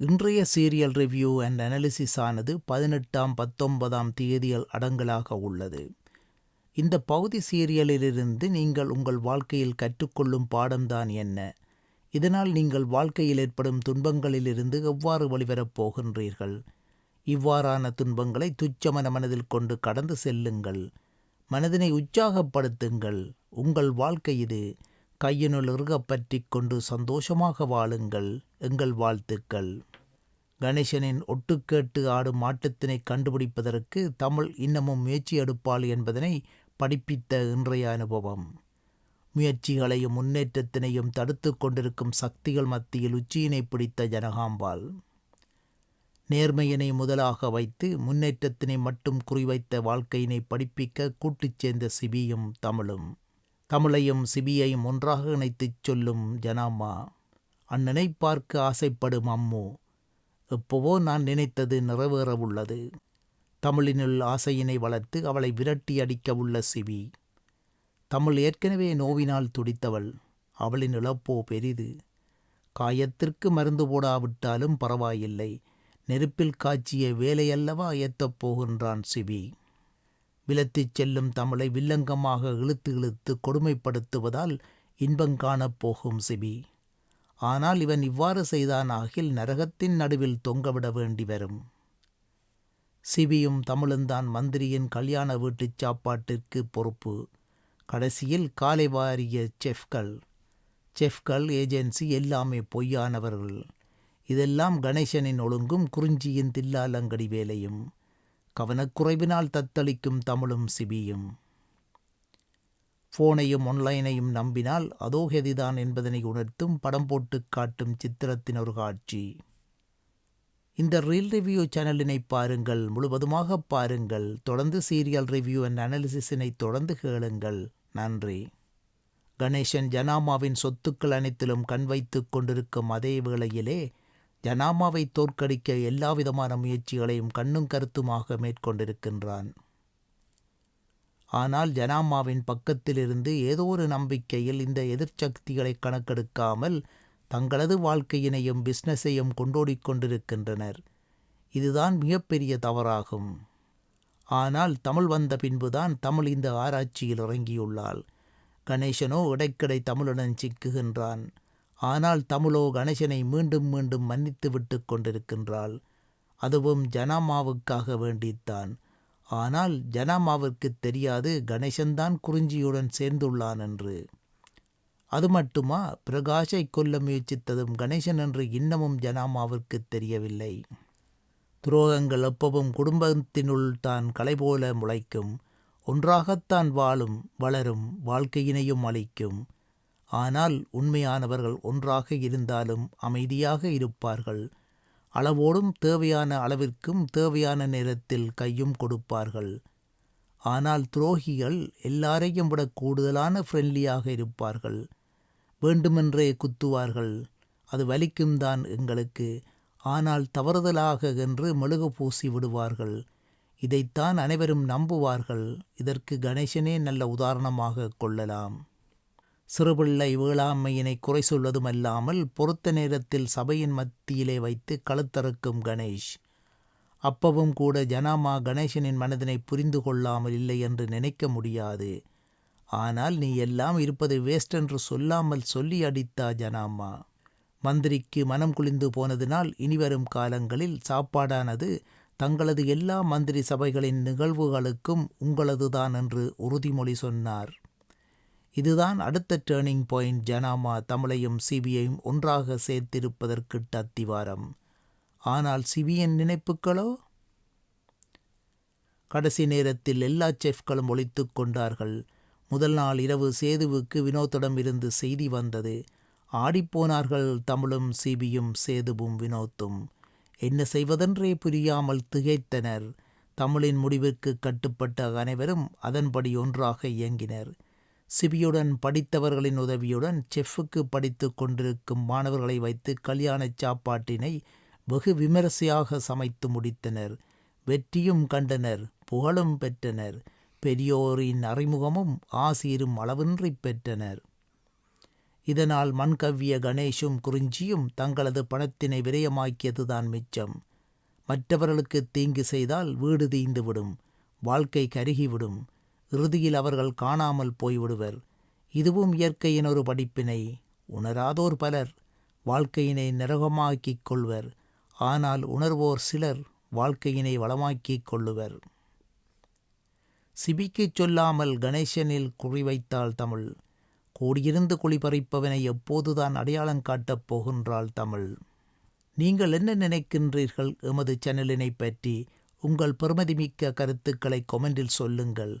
இன்றைய serial review and analysis ஆனது பதினெட்டாம் பத்தொன்பதாம் தேதியில் அடங்கலாக உள்ளது. இந்த பகுதி சீரியலிலிருந்து நீங்கள் உங்கள் வாழ்க்கையில் கற்றுக்கொள்ளும் பாடம்தான் என்ன? இதனால் நீங்கள் வாழ்க்கையில் ஏற்படும் துன்பங்களிலிருந்து எவ்வாறு வழிவரப் போகின்றீர்கள்? இவ்வாறான துன்பங்களை துச்சமன மனதில் கொண்டு கடந்து செல்லுங்கள். மனதினை உற்சாகப்படுத்துங்கள். உங்கள் வாழ்க்கை இது கையினுள் இறுகப் பற்றிக் கொண்டு சந்தோஷமாக வாழுங்கள். எங்கள் வாழ்த்துக்கள். கணேசனின் ஒட்டுக்கேட்டு ஆடும் ஆட்டத்தினை கண்டுபிடிப்பதற்கு தமிழ் இன்னமும் முயற்சி எடுப்பாள் என்பதனை படிப்பித்த இன்றைய அனுபவம். முயற்சிகளையும் முன்னேற்றத்தினையும் தடுத்து கொண்டிருக்கும் சக்திகள் மத்தியில் உச்சியினை பிடித்த ஜனகாம்பாள். நேர்மையினை முதலாக வைத்து முன்னேற்றத்தினை மட்டும் குறிவைத்த வாழ்க்கையினை படிப்பிக்க கூட்டுச் சேர்ந்த சிபியும் தமிழும். தமிழையும் சிபியையும் ஒன்றாக இணைத்துச் சொல்லும் ஜனாமா அந்நினை பார்க்க ஆசைப்படும் அம்மு. எப்போவோ நான் நினைத்தது நிறைவேறவுள்ளது. தமிழினுள் ஆசையினை வளர்த்து அவளை விரட்டி அடிக்க உள்ள சிபி. தமிழ் ஏற்கனவே நோவினால் துடித்தவள். அவளின் இழப்போ பெரிது. காயத்திற்கு மருந்து போடாவிட்டாலும் பரவாயில்லை. நெருப்பில் காய்ச்சிய வேலையல்லவா ஏத்தப் போகின்றான் சிபி. விலத்திச் செல்லும் தமிழை வில்லங்கமாக இழுத்து இழுத்து கொடுமைப்படுத்துவதால் இன்பங்காணப் போகும் சிபி. ஆனால் இவன் இவ்வாறு செய்தான் ஆகில் நரகத்தின் நடுவில் தொங்கவிட வேண்டி வரும். சிபியும் தமிழுந்தான் மந்திரியின் கல்யாண வீட்டுச் சாப்பாட்டிற்கு பொறுப்பு. கடைசியில் காலை வாரிய செஃப்கள். செஃப்கள் ஏஜென்சி எல்லாமே பொய்யானவர்கள். இதெல்லாம் கணேசனின் ஒழுங்கும் குறிஞ்சியின் தில்லாலங்கடி வேலையும். கவனக்குறைவினால் தத்தளிக்கும் தமிழும் சிபியும். போனையும் ஒன்லைனையும் நம்பினால் அதோ கதிதான் என்பதனை உணர்த்தும் படம் போட்டு காட்டும் சித்திரத்தின் ஒரு காட்சி. இந்த ரீல் ரிவ்யூ சேனலினை பாருங்கள் முழுவதுமாக பாருங்கள். தொடர்ந்து சீரியல் ரிவ்யூ அண்ட் அனாலிசிஸினை தொடர்ந்து கேளுங்கள். நன்றி. கணேசன் ஜனாமாவின் சொத்துக்கள் அனைத்திலும் கண் வைத்துக் கொண்டிருக்கும் அதே வேளையிலே ஜனாமாவை தோற்கடிக்க எல்லாவிதமான முயற்சிகளையும் கண்ணும் கருத்துமாக மேற்கொண்டிருக்கின்றான். ஆனால் ஜனாமாவின் பக்கத்திலிருந்து ஏதோ ஒரு நம்பிக்கையில் இந்த எதிர்ச்சக்திகளை கணக்கெடுக்காமல் தங்களது வாழ்க்கையினையும் பிஸ்னஸையும் கொண்டோடிக் கொண்டிருக்கின்றனர். இதுதான் மிகப்பெரிய தவறாகும். ஆனால் தமிழ் வந்த பின்புதான் தமிழ் இந்த ஆராய்ச்சியில் இறங்கியுள்ளாள். கணேசனோ இடைக்கடை தமிழுடன் சிக்குகின்றான். ஆனால் தமிழோ கணேசனை மீண்டும் மீண்டும் மன்னித்து விட்டு கொண்டிருக்கின்றாள். அதுவும் ஜனாமாவுக்காக வேண்டித்தான். ஆனால் ஜனாமாவிற்கு தெரியாது கணேசன்தான் குறிஞ்சியுடன் சேர்ந்துள்ளான் என்று. அது மட்டுமா? பிரகாஷை கொல்ல முயற்சித்ததும் கணேசன் என்று இன்னமும் ஜனாமாவிற்கு தெரியவில்லை. துரோகங்கள் எப்பவும் குடும்பத்தினுள் தான் களை போல முளைக்கும். ஒன்றாகத்தான் வாழும் வளரும் வாழ்க்கையினையும் அளிக்கும் ஆனால் உண்மையானவர்கள் ஒன்றாக இருந்தாலும் அமைதியாக இருப்பார்கள். அளவோடும் தேவையான அளவிற்கும் தேவையான நேரத்தில் கையும் கொடுப்பார்கள். ஆனால் துரோகிகள் எல்லாரையும் விட கூடுதலான ஃப்ரெண்ட்லியாக இருப்பார்கள். வேண்டுமென்றே குத்துவார்கள். அது வலிக்கும் தான் எங்களுக்கு. ஆனால் தவறுதலாக என்று மெழுகு பூசி விடுவார்கள். இதைத்தான் அனைவரும் நம்புவார்கள். இதற்கு கணேசனே நல்ல உதாரணமாக கொள்ளலாம். சிறுபிள்ளை வேளாண்மையினை குறை சொல்வதுமல்லாமல் பொறுத்த நேரத்தில் சபையின் மத்தியிலே வைத்து கழுத்தறுக்கும் கணேஷ். அப்பவும் கூட ஜனாமா கணேசனின் மனதினை புரிந்து கொள்ளாமல் இல்லை என்று நினைக்க முடியாது. ஆனால் நீ எல்லாம் இருப்பது வேஸ்ட் என்று சொல்லாமல் சொல்லி அடித்தா ஜனாமா? மந்திரிக்கு மனம் குளிந்து போனதினால் இனிவரும் காலங்களில் சாப்பாடானது தங்களது எல்லா மந்திரி சபைகளின் நிகழ்வுகளுக்கும் உங்களதுதான் என்று உறுதிமொழி சொன்னார். இதுதான் அடுத்த டேர்னிங் பாயிண்ட் ஜனாமா தமிழையும் சிபியையும் ஒன்றாக சேர்த்திருப்பதற்கு அத்திவாரம் ஆனால் சிபியின் நினைப்புகளோ கடைசி நேரத்தில் எல்லா செஃப்களும் ஒழித்து கொண்டார்கள். முதல் நாள் இரவு சேதுவுக்கு வினோத்திடம் இருந்து செய்தி வந்தது. ஆடிப்போனார்கள் தமிழும் சிபியும் சேதுவும் வினோத்தும். என்ன செய்வதென்றே புரியாமல் திகைத்தனர். தமிழின் முடிவிற்கு கட்டுப்பட்ட அனைவரும் அதன்படி ஒன்றாக இயங்கினர். சிபியுடன் படித்தவர்களின் உதவியுடன் செஃப்புக்கு படித்து கொண்டிருக்கும் மாணவர்களை வைத்து கல்யாணச் சாப்பாட்டினை வெகு விமரிசையாக சமைத்து முடித்தனர். வெற்றியும் கண்டனர் புகழும் பெற்றனர். பெரியோரின் அறிமுகமும் ஆசீரும் அளவின்றி பெற்றனர். இதனால் மண்கவ்விய கணேஷும் குறிஞ்சியும் தங்களது பணத்தினை விரயமாக்கியதுதான் மிச்சம். மற்றவர்களுக்கு தீங்கு செய்தால் வீடு தீந்துவிடும் வாழ்க்கை கருகிவிடும். இறுதியில் அவர்கள் காணாமல் போய்விடுவர். இதுவும் இயற்கையின் ஒரு படிப்பினை. உணராதோர் பலர் வாழ்க்கையினை நரகமாக்கிக் கொள்வர். ஆனால் உணர்வோர் சிலர் வாழ்க்கையினை வளமாக்கிக் கொள்ளுவர். சிபிக்குச் சொல்லாமல் கணேசனில் குறிவைத்தாள் தமிழ். கூடியிருந்து குழிபறிப்பவனை எப்போதுதான் அடையாளம் காட்டப் போகின்றாள் தமிழ். நீங்கள் என்ன நினைக்கின்றீர்கள்? எமது சேனலினை பற்றி உங்கள் பெருமதிமிக்க கருத்துக்களை கொமெண்டில் சொல்லுங்கள்.